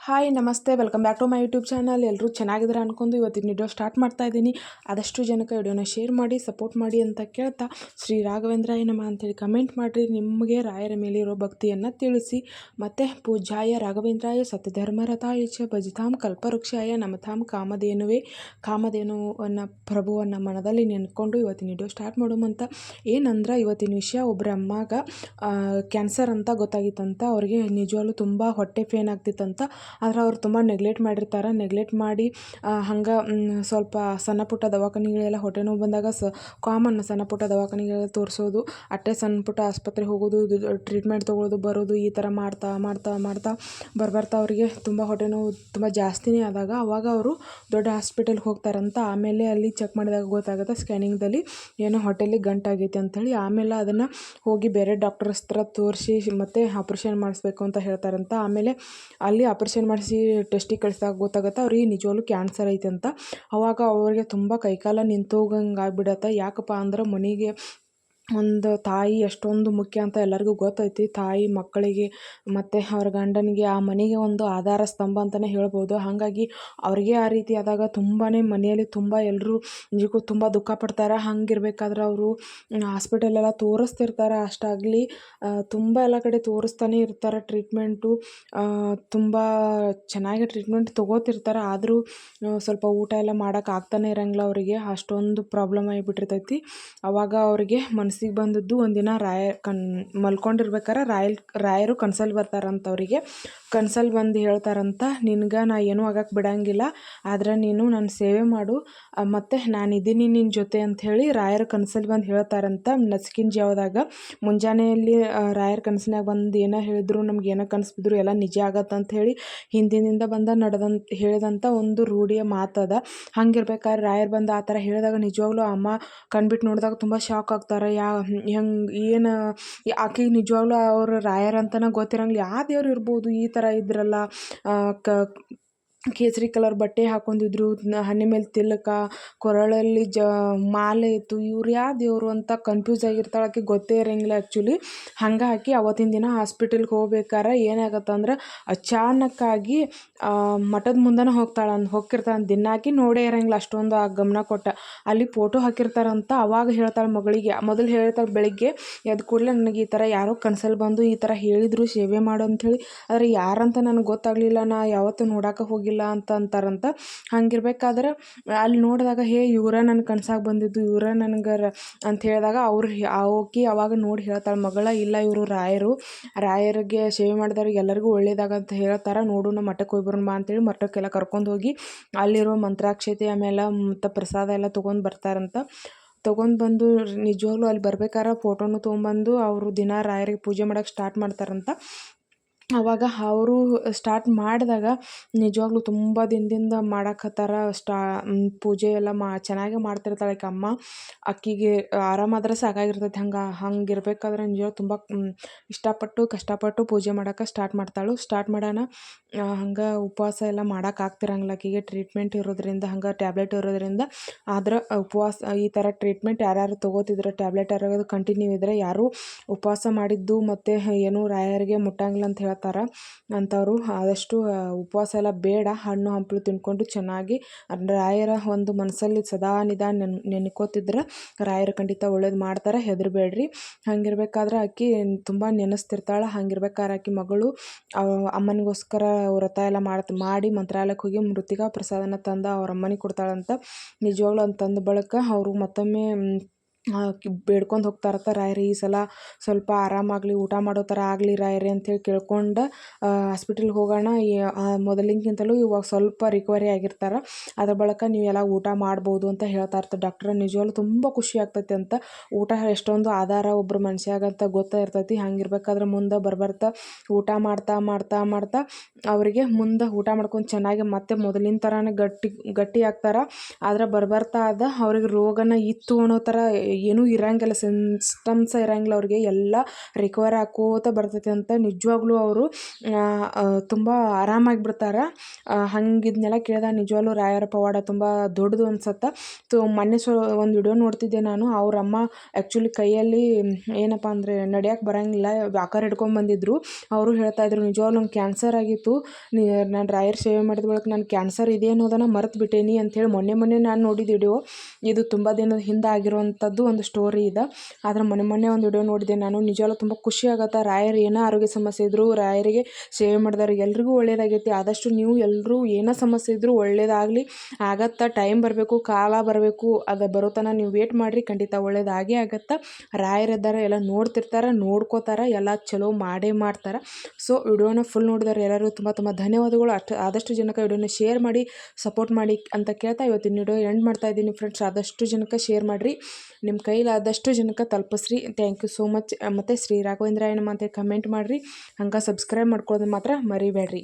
Hi, ನಮಸ್ತೆ. Welcome back to my YouTube channel. ಎಲ್ಲರೂ ಚೆನ್ನಾಗಿದ್ದಾರೆ ಅಂದ್ಕೊಂಡು ಇವತ್ತಿನ ವಿಡಿಯೋ ಸ್ಟಾರ್ಟ್ ಮಾಡ್ತಾ ಇದ್ದೀನಿ. ಆದಷ್ಟು ಜನಕ್ಕೆ ವಿಡಿಯೋನ ಶೇರ್ ಮಾಡಿ ಸಪೋರ್ಟ್ ಮಾಡಿ ಅಂತ ಕೇಳ್ತಾ, ಶ್ರೀ ರಾಘವೇಂದ್ರಾಯ ನಮ ಅಂತೇಳಿ ಕಮೆಂಟ್ ಮಾಡಿರಿ. ನಿಮಗೆ ರಾಯರ ಮೇಲೆ ಇರೋ ಭಕ್ತಿಯನ್ನು ತಿಳಿಸಿ. ಮತ್ತು ಪೂಜಾಯ ರಾಘವೇಂದ್ರಾಯ ಸತ್ಯಧರ್ಮರಥಾಯ ಚ ಭಜಿತಾಂ ಕಲ್ಪವೃಕ್ಷಾಯ ನಮತಾಂ ಕಾಮಧೇನುವೆ. ಕಾಮಧೇನುವನ್ನು ಪ್ರಭುವನ್ನು ಮನದಲ್ಲಿ ನೆನ್ಕೊಂಡು ಇವತ್ತಿನ ವಿಡಿಯೋ ಸ್ಟಾರ್ಟ್ ಮಾಡೋಮಂತ ಏನಂದ್ರೆ, ಇವತ್ತಿನ ವಿಷಯ ಒಬ್ಬರ ಅಮ್ಮಗ ಕ್ಯಾನ್ಸರ್ ಅಂತ ಗೊತ್ತಾಗಿತ್ತಂತ. ಅವ್ರಿಗೆ ನಿಜವಾಗ್ಲೂ ತುಂಬ ಹೊಟ್ಟೆ ಪೇನ್ ಆಗ್ತಿತ್ತಂತ. ಆದ್ರೆ ಅವ್ರು ತುಂಬ ನೆಗ್ಲೆಕ್ಟ್ ಮಾಡಿರ್ತಾರೆ. ನೆಗ್ಲೆಕ್ಟ್ ಮಾಡಿ ಹಂಗೆ ಸ್ವಲ್ಪ ಸಣ್ಣ ಪುಟ್ಟ ದವಾಖಾನಿಗಳೆಲ್ಲ ಹೊಟ್ಟೆ ನೋವು ಬಂದಾಗ ಸ ಕಾಮನ್ ಸಣ್ಣ ಪುಟ್ಟ ದವಾಖಾನಿಗೆಲ್ಲ ತೋರಿಸೋದು. ಅಟ್ಟೆ ಸಣ್ಣ ಪುಟ್ಟ ಆಸ್ಪತ್ರೆಗೆ ಹೋಗೋದು ಟ್ರೀಟ್ಮೆಂಟ್ ತೊಗೊಳ್ಳೋದು ಬರೋದು, ಈ ಥರ ಮಾಡ್ತಾ ಮಾಡ್ತಾ ಮಾಡ್ತಾ ಬರ್ಬರ್ತಾ ಅವರಿಗೆ ತುಂಬ ಹೊಟ್ಟೆ ನೋವು ತುಂಬ ಜಾಸ್ತಿನೇ ಆದಾಗ ಅವಾಗ ಅವರು ದೊಡ್ಡ ಹಾಸ್ಪಿಟಲ್ಗೆ ಹೋಗ್ತಾರಂತ ಆಮೇಲೆ ಅಲ್ಲಿ ಚೆಕ್ ಮಾಡಿದಾಗ ಗೊತ್ತಾಗುತ್ತೆ ಸ್ಕ್ಯಾನಿಂಗ್ದಲ್ಲಿ ಏನೋ ಹೊಟ್ಟೆಲಿ ಗಂಟಾಗೈತೆ ಅಂಥೇಳಿ ಆಮೇಲೆ ಅದನ್ನು ಹೋಗಿ ಬೇರೆ ಡಾಕ್ಟರ್ಸ್ ಹತ್ರ ತೋರಿಸಿ ಮತ್ತು ಆಪ್ರೇಷನ್ ಮಾಡಿಸ್ಬೇಕು ಅಂತ ಹೇಳ್ತಾರಂತ. ಆಮೇಲೆ ಅಲ್ಲಿ ಆಪ್ರೇಷನ್ ಮಾಡಿಸಿ ಟೆಸ್ಟಿಗೆ ಕಳಿಸಿದಾಗ ಗೊತ್ತಾಗುತ್ತೆ. ಅವ್ರಿಗೆ ನಿಜವಾಗ್ಲೂ ಕ್ಯಾನ್ಸರ್ ಐತೆ ಅಂತ. ಅವಾಗ ಅವ್ರಿಗೆ ತುಂಬ ಕೈಕಾಲ ನಿಂತೋಗಂಗೆ ಆಗ್ಬಿಡತ್ತೆ ಯಾಕಪ್ಪ ಅಂದ್ರೆ ಮನೆಗೆ ಒಂದು ತಾಯಿ ಎಷ್ಟೊಂದು ಮುಖ್ಯ ಅಂತ ಎಲ್ಲರಿಗೂ ಗೊತ್ತೈತಿ. ತಾಯಿ ಮಕ್ಕಳಿಗೆ ಮತ್ತು ಅವ್ರ ಗಂಡನಿಗೆ ಆ ಮನೆಗೆ ಒಂದು ಆಧಾರ ಸ್ತಂಭ ಅಂತಲೇ ಹೇಳ್ಬೋದು. ಹಾಗಾಗಿ ಅವ್ರಿಗೆ ಆ ರೀತಿ ಆದಾಗ ತುಂಬಾ ಮನೆಯಲ್ಲಿ ತುಂಬ ಎಲ್ಲರೂ ನಿಜಕ್ಕೂ ತುಂಬ ದುಃಖ ಪಡ್ತಾರೆ. ಹಾಗಿರ್ಬೇಕಾದ್ರೆ ಅವರು ಹಾಸ್ಪಿಟಲೆಲ್ಲ ತೋರಿಸ್ತಿರ್ತಾರೆ ಅಷ್ಟಾಗಲಿ. ತುಂಬ ಎಲ್ಲ ಕಡೆ ತೋರಿಸ್ತಾನೆ ಇರ್ತಾರೆ ಟ್ರೀಟ್ಮೆಂಟು. ತುಂಬ ಚೆನ್ನಾಗಿ ಟ್ರೀಟ್ಮೆಂಟ್ ತೊಗೋತಿರ್ತಾರೆ. ಆದರೂ ಸ್ವಲ್ಪ ಊಟ ಎಲ್ಲ ಮಾಡೋಕೆ ಆಗ್ತಾನೆ ಇರೋಂಗಿಲ್ಲ ಅವರಿಗೆ. ಅಷ್ಟೊಂದು ಪ್ರಾಬ್ಲಮ್ ಆಗಿಬಿಟ್ಟಿರ್ತೈತಿ. ಅವಾಗ ಅವರಿಗೆ ಮನ್ಸು ಮನಸ್ಸಿಗೆ ಬಂದದ್ದು ಒಂದಿನ ರಾಯ ಕನ್, ಮಲ್ಕೊಂಡಿರ್ಬೇಕಾರೆ ರಾಯಲ್, ರಾಯರು ಕನ್ಸಲ್ಲಿ ಬರ್ತಾರಂತ ಅವರಿಗೆ ಕನ್ಸಲ್ಲಿ ಬಂದು ಹೇಳ್ತಾರಂತ, ನಿನ್ಗೆ ನಾ ಏನೂ ಆಗಕ್ಕೆ ಬಿಡಂಗಿಲ್ಲ, ಆದ್ರೆ ನೀನು ನನ್ನ ಸೇವೆ ಮಾಡು. ಮತ್ತು ನಾನಿದ್ದೀನಿ ನಿನ್ನ ಜೊತೆ ಅಂಥೇಳಿ ರಾಯರ ಕನ್ಸಲ್ಲಿ ಬಂದು ಹೇಳ್ತಾರಂತ. ನಸ್ಕಿನ ಜಾವದಾಗ ಮುಂಜಾನೆಯಲ್ಲಿ ರಾಯರ ಕನಸಿನಾಗ ಬಂದು ಏನೋ ಹೇಳಿದ್ರು, ನಮ್ಗೆ ಏನೋ ಕನಸು ಬಿದ್ದರು ಎಲ್ಲ ನಿಜ ಆಗತ್ತಂತ ಹೇಳಿ ಹಿಂದಿನಿಂದ ಬಂದ ನಡೆದಂತ ಹೇಳಿದಂಥ ಒಂದು ರೂಢಿಯ ಮಾತದ. ಹಂಗಿರ್ಬೇಕಾದ್ರೆ ರಾಯರ್ ಬಂದು ಆ ಥರ ಹೇಳಿದಾಗ ನಿಜವಾಗ್ಲೂ ಅಮ್ಮ ಕಣ್ಬಿಟ್ಟು ನೋಡಿದಾಗ ತುಂಬ ಶಾಕ್ ಆಗ್ತಾರೆ. ಯಾ ಹೆಂಗೆ ಏನು ಆಕೆಗೆ ನಿಜವಾಗ್ಲೂ ಅವ್ರು ರಾಯರಂತನೇ ಗೊತ್ತಿರಂಗಿಲ್ಲ. ಯಾವ ದೇವ್ರು ಇರ್ಬೋದು ಈ ಥರ ಇದ್ರಲ್ಲ ಕ ಕೇಸರಿ ಕಲರ್ ಬಟ್ಟೆ ಹಾಕೊಂಡಿದ್ರು ಹಣೆ ಮೇಲೆ ತಿಲಕ, ಕೊರಳಲ್ಲಿ ಜ, ಮಾಲೆ ಇತ್ತು. ಇವ್ರು ಯಾವ ದೇವರು ಅಂತ ಕನ್ಫ್ಯೂಸ್ ಆಗಿರ್ತಾಳೆ ಆಕೆ ಗೊತ್ತೇ ಇರೋಂಗಿಲ್ಲ ಆ್ಯಕ್ಚುಲಿ ಹಂಗೆ ಹಾಕಿ ಅವತ್ತಿನ ದಿನ ಹಾಸ್ಪಿಟಲ್ಗೆ ಹೋಗ್ಬೇಕಾರೆ ಏನಾಗತ್ತಂದ್ರೆ ಅಚಾನಕ್ಕಾಗಿ ಮಠದ ಮುಂದೆನೇ ಹೋಗ್ತಾಳೆ ಅಂದ್ ಹೋಗಿರ್ತಾಳೆ ದಿನ ಹಾಕಿ ನೋಡೇ ಇರೋಂಗಿಲ್ಲ ಅಷ್ಟೊಂದು ಆ ಗಮನ ಕೊಟ್ಟ. ಅಲ್ಲಿ ಫೋಟೋ ಹಾಕಿರ್ತಾರಂತ ಅವಾಗ ಹೇಳ್ತಾಳೆ ಮಗಳಿಗೆ. ಮೊದಲು ಹೇಳ್ತಾಳೆ ಬೆಳಿಗ್ಗೆ ಎದ್ದು ಕೂಡಲೇ ನನಗೆ ಈ ಥರ ಯಾರೋ ಕನಸಲ್ಲಿ ಬಂದು ಈ ಥರ ಹೇಳಿದರು, ಸೇವೆ ಮಾಡು ಅಂಥೇಳಿ ಆದರೆ ಯಾರಂತ ನನಗೆ ಗೊತ್ತಾಗಲಿಲ್ಲ. ನಾ ಯಾವತ್ತೂ ನೋಡೋಕೆ ಹೋಗಿಲ್ಲ ಅಂತ ಅಂತಾರಂತ. ಹಂಗಿರ್ಬೇಕಾದ್ರೆ ಅಲ್ಲಿ ನೋಡಿದಾಗ, ಹೇ, ಇವ್ರ ನನ್ನ ಕನ್ಸಾಗ ಬಂದಿದ್ದು, ಇವ್ರ ನನಗೆ ಅಂತ ಹೇಳಿದಾಗ ಅವ್ರು ಆಕಿ ಅವಾಗ ನೋಡಿ ಹೇಳ್ತಾಳೆ, ಮಗಳ, ಇಲ್ಲ, ಇವರು ರಾಯರು. ರಾಯರಿಗೆ ಸೇವೆ ಮಾಡಿದವ್ರಿಗೆ ಎಲ್ಲರಿಗೂ ಒಳ್ಳೇದಾಗಂತ ಹೇಳ್ತಾರೆ. ನೋಡು, ನಮ್ಮ ಮಠಕ್ಕೆ ಹೋಗಿ ಬರೋಣ ಅಂತೇಳಿ ಮಠಕ್ಕೆಲ್ಲ ಕರ್ಕೊಂಡು ಹೋಗಿ ಅಲ್ಲಿರುವ ಮಂತ್ರಾಕ್ಷತೆ ಆಮೇಲೆ ಮತ್ತು ಪ್ರಸಾದ ಎಲ್ಲ ತೊಗೊಂಡು ಬರ್ತಾರಂತ. ತೊಗೊಂಡು ಬಂದು ನಿಜವಾಗ್ಲೂ ಅಲ್ಲಿ ಬರ್ಬೇಕಾರೆ ಫೋಟೋನು ತೊಗೊಂಬಂದು ಅವರು ದಿನ ರಾಯರಿಗೆ ಪೂಜೆ ಮಾಡೋಕೆ ಸ್ಟಾರ್ಟ್ ಮಾಡ್ತಾರಂತ. ಅವಾಗ ಅವರು ಸ್ಟಾರ್ಟ್ ಮಾಡಿದಾಗ ನಿಜವಾಗ್ಲೂ ತುಂಬ ದಿನದಿಂದ ಮಾಡಕ್ಕತ್ತಾರ ಸ್ಟಾ ಪೂಜೆ ಎಲ್ಲ ಮಾ, ಚೆನ್ನಾಗೇ ಮಾಡ್ತಿರ್ತಾಳೆ ಆಕೆ ಅಮ್ಮ ಆಕೆಗೆ ಆರಾಮಾದ್ರೆ ಸಾಕಾಗಿರ್ತೈತೆ, ಹಂಗೆ ಹಂಗೆ ಇರಬೇಕಾದ್ರೆ ನಿಜವಾಗ್ ತುಂಬ ಇಷ್ಟಪಟ್ಟು, ಕಷ್ಟಪಟ್ಟು ಪೂಜೆ ಮಾಡೋಕೆ ಸ್ಟಾರ್ಟ್ ಮಾಡ್ತಾಳು. ಸ್ಟಾರ್ಟ್ ಮಾಡೋಣ ಹಂಗೆ ಉಪವಾಸ ಎಲ್ಲ ಮಾಡೋಕೆ ಆಗ್ತಿರಂಗಿಲ್ಲ ಆಕೆಗೆ ಟ್ರೀಟ್ಮೆಂಟ್ ಇರೋದ್ರಿಂದ, ಹಂಗೆ ಟ್ಯಾಬ್ಲೆಟ್ ಇರೋದ್ರಿಂದ. ಆದ್ರೆ ಉಪವಾಸ, ಈ ಥರ ಟ್ರೀಟ್ಮೆಂಟ್ ಯಾರ್ಯಾರು ತೊಗೋತಿದ್ರೆ ಟ್ಯಾಬ್ಲೆಟ್ ಇರೋದು ಕಂಟಿನ್ಯೂ ಇದ್ದರೆ ಯಾರು ಉಪವಾಸ ಮಾಡಿದ್ದು ಮತ್ತು ಏನೂ ರಾಯರಿಗೆ ಮುಟ್ಟಂಗಿಲ್ಲ ಅಂತ ಹೇಳ್ತಾರೆ ಹೇಳ್ತಾರೆ ಅಂಥವ್ರು ಆದಷ್ಟು ಉಪವಾಸ ಎಲ್ಲ ಬೇಡ. ಹಣ್ಣು, ಹಂಪಲು ತಿನ್ಕೊಂಡು ಚೆನ್ನಾಗಿ ರಾಯರ ಒಂದು ಮನಸ್ಸಲ್ಲಿ ಸದಾ ನಿಧಾನ ನೆನ್, ನೆನ್ಕೋತಿದ್ರೆ ರಾಯರು ಖಂಡಿತ ಒಳ್ಳೇದು ಮಾಡ್ತಾರೆ. ಹೆದರಬೇಡ್ರಿ. ಹಂಗಿರ್ಬೇಕಾದ್ರೆ ಆಕೆ ತುಂಬ ನೆನೆಸ್ತಿರ್ತಾಳೆ. ಹಂಗಿರ್ಬೇಕಾದ್ರೆ ಆಕೆ ಮಗಳು ಅಮ್ಮನಿಗೋಸ್ಕರ ವ್ರತ ಎಲ್ಲ ಮಾಡ್ತ, ಮಾಡಿ ಮಂತ್ರಾಲಯಕ್ಕೆ ಹೋಗಿ ಮೃತಿಗ ಪ್ರಸಾದನ ತಂದು ಅವ್ರ ಅಮ್ಮನಿಗೆ ಕೊಡ್ತಾಳಂತ ನಿಜವಾಗ್ಲೂ ಅಂತಂದು ತಂದ ಬಳಿಕ ಅವರು ಮತ್ತೊಮ್ಮೆ ಬೇಡ್ಕೊಂಡು ಹೋಗ್ತಾರತ್ತ ರಾಯರೇ, ಈ ಸಲ ಸ್ವಲ್ಪ ಆರಾಮಾಗಲಿ ಊಟ ಮಾಡೋ ಥರ ಆಗಲಿ ರಾಯರೇ ಅಂಥೇಳಿ ಕೇಳ್ಕೊಂಡು ಹಾಸ್ಪಿಟಲ್ಗೆ ಹೋಗೋಣ. ಮೊದಲಿಗಿಂತಲೂ ಇವಾಗ ಸ್ವಲ್ಪ ರಿಕವರಿ ಆಗಿರ್ತಾರೆ. ಅದ್ರ ಬಳಿಕ ನೀವೆಲ್ಲ ಊಟ ಮಾಡ್ಬೋದು ಅಂತ ಹೇಳ್ತಾ ಇರ್ತಾರೆ. ಡಾಕ್ಟ್ರ ನಿಜವಾಗ್ಲೂ ತುಂಬ ಖುಷಿ ಆಗ್ತೈತಿ ಅಂತ. ಊಟ ಎಷ್ಟೊಂದು ಆಧಾರ ಒಬ್ಬರು ಮನುಷ್ಯಾಗಂತ ಗೊತ್ತಾ ಇರ್ತೈತಿ. ಹಂಗಿರ್ಬೇಕಾದ್ರೆ ಮುಂದೆ ಬರ್ಬರ್ತಾ ಊಟ ಮಾಡ್ತಾ ಮಾಡ್ತಾ ಮಾಡ್ತಾ ಅವರಿಗೆ ಮುಂದೆ ಊಟ ಮಾಡ್ಕೊಂಡು ಚೆನ್ನಾಗಿ ಮತ್ತೆ ಮೊದಲಿನ ಥರನೇ ಗಟ್ಟಿ ಗಟ್ಟಿ ಆಗ್ತಾರೆ. ಆದರೆ ಬರ್ಬರ್ತಾ ಅದ ಅವ್ರಿಗೆ ರೋಗನ ಇತ್ತು ಅನ್ನೋ ಥರ ಏನೂ ಇರಂಗಿಲ್ಲ ಸಿಸ್ಟಮ್ಸ್ ಇರಂಗಿಲ್ಲ ಅವ್ರಿಗೆ. ಎಲ್ಲ ರಿಕವರ್ ಆಕೋತ ಬರ್ತೈತಿ ಅಂತ ನಿಜವಾಗ್ಲೂ ಅವರು ತುಂಬ ಆರಾಮಾಗಿ ಬಿಡ್ತಾರೆ. ಹಂಗಿದ್ನೆಲ್ಲ ಕೇಳಿದಾಗ ನಿಜವಾಗ್ಲೂ ರಾಯರ ಪವಾಡ ತುಂಬ ದೊಡ್ಡದು ಅನ್ಸತ್ತೆ. ಸೊ ಮೊನ್ನೆ ಸೊ, ಒಂದು ವಿಡಿಯೋ ನೋಡ್ತಿದ್ದೆ ನಾನು. ಅವ್ರ ಅಮ್ಮ ಆ್ಯಕ್ಚುಲಿ ಕೈಯಲ್ಲಿ ಏನಪ್ಪ ಅಂದರೆ ನಡೆಯಕ್ಕೆ ಬರಂಗಿಲ್ಲ ವಾಕರ್ ಹಿಡ್ಕೊಂಬಂದಿದ್ರು ಅವರು ಹೇಳ್ತಾ ಇದ್ರು, ನಿಜವಾಗ್ಲೂ ನಂಗೆ ಕ್ಯಾನ್ಸರ್ ಆಗಿತ್ತು. ನಾನು ರಾಯರ್ ಸೇವೆ ಮಾಡಿದ ಬಳಿಕ ನಾನು ಕ್ಯಾನ್ಸರ್ ಇದೆ ಅನ್ನೋದನ್ನು ಮರೆತು ಬಿಟ್ಟೇನಿ ಅಂಥೇಳಿ ಮೊನ್ನೆ ಮೊನ್ನೆ ನಾನು ನೋಡಿದ ವಿಡಿಯೋ ಇದು ತುಂಬ ದಿನದ ಹಿಂದೆ ಆಗಿರುವಂಥದ್ದು ಒಂದು ಸ್ಟೋರಿ ಇದೆ. ಆದ್ರೆ ಮೊನ್ನೆ ಮೊನ್ನೆ ಒಂದು ವಿಡಿಯೋ ನೋಡಿದೆ. ನಾನು ನಿಜವಾಗ್ಲೂ ತುಂಬ ಖುಷಿ ಆಗುತ್ತೆ. ರಾಯರು ಏನೋ ಆರೋಗ್ಯ ಸಮಸ್ಯೆ ಇದ್ದರೂ ರಾಯರಿಗೆ ಸೇವೆ ಮಾಡಿದವ್ರು ಎಲ್ರಿಗೂ ಒಳ್ಳೆಯದಾಗೈತಿ ಆದಷ್ಟು ನೀವು ಎಲ್ಲರೂ ಏನೋ ಸಮಸ್ಯೆ ಇದ್ದರೂ ಒಳ್ಳೇದಾಗಲಿ. ಆಗತ್ತೆ ಟೈಮ್ ಬರಬೇಕು, ಕಾಲ ಬರಬೇಕು. ಅದು ಬರೋ ತನಕ ನೀವು ವೇಟ್ ಮಾಡಿರಿ. ಖಂಡಿತ ಒಳ್ಳೇದಾಗೇ ಆಗತ್ತೆ. ರಾಯರಿದ್ದಾರೆ ಎಲ್ಲ ನೋಡ್ತಿರ್ತಾರೆ, ನೋಡ್ಕೋತಾರೆ. ಎಲ್ಲ ಚಲೋ ಮಾಡೇ ಮಾಡ್ತಾರೆ. ಸೊ ವಿಡಿಯೋನ ಫುಲ್ ನೋಡಿದವ್ರು ಎಲ್ಲರೂ ತುಂಬ ತುಂಬ ಧನ್ಯವಾದಗಳು. ಅಷ್ಟು ಆದಷ್ಟು ಜನಕ್ಕೆ ವಿಡಿಯೋನ ಶೇರ್ ಮಾಡಿ ಸಪೋರ್ಟ್ ಮಾಡಿ ಅಂತ ಕೇಳ್ತಾ ಇವತ್ತಿನ ವಿಡಿಯೋ ಎಂಡ್ ಮಾಡ್ತಾ ಇದ್ದೀನಿ ಫ್ರೆಂಡ್ಸ್ ಆದಷ್ಟು ಜನಕ್ಕೆ ಶೇರ್ ಮಾಡಿರಿ. ನಿಮ್ಮ ಕೈಲಾದಷ್ಟು ಜನಕ್ಕೆ ತಲುಪಿಸ್ರಿ. ಥ್ಯಾಂಕ್ ಯು ಸೋ ಮಚ್ ಮತ್ತು ಶ್ರೀ ರಾಘವೇಂದ್ರ ಏನಮ್ಮ ಅಂತೇಳಿ ಕಮೆಂಟ್ ಮಾಡಿರಿ. ಹಂಗೆ ಸಬ್ಸ್ಕ್ರೈಬ್ ಮಾಡ್ಕೊಳ್ಳೋದು ಮಾತ್ರ ಮರಿಬೇಡ್ರಿ.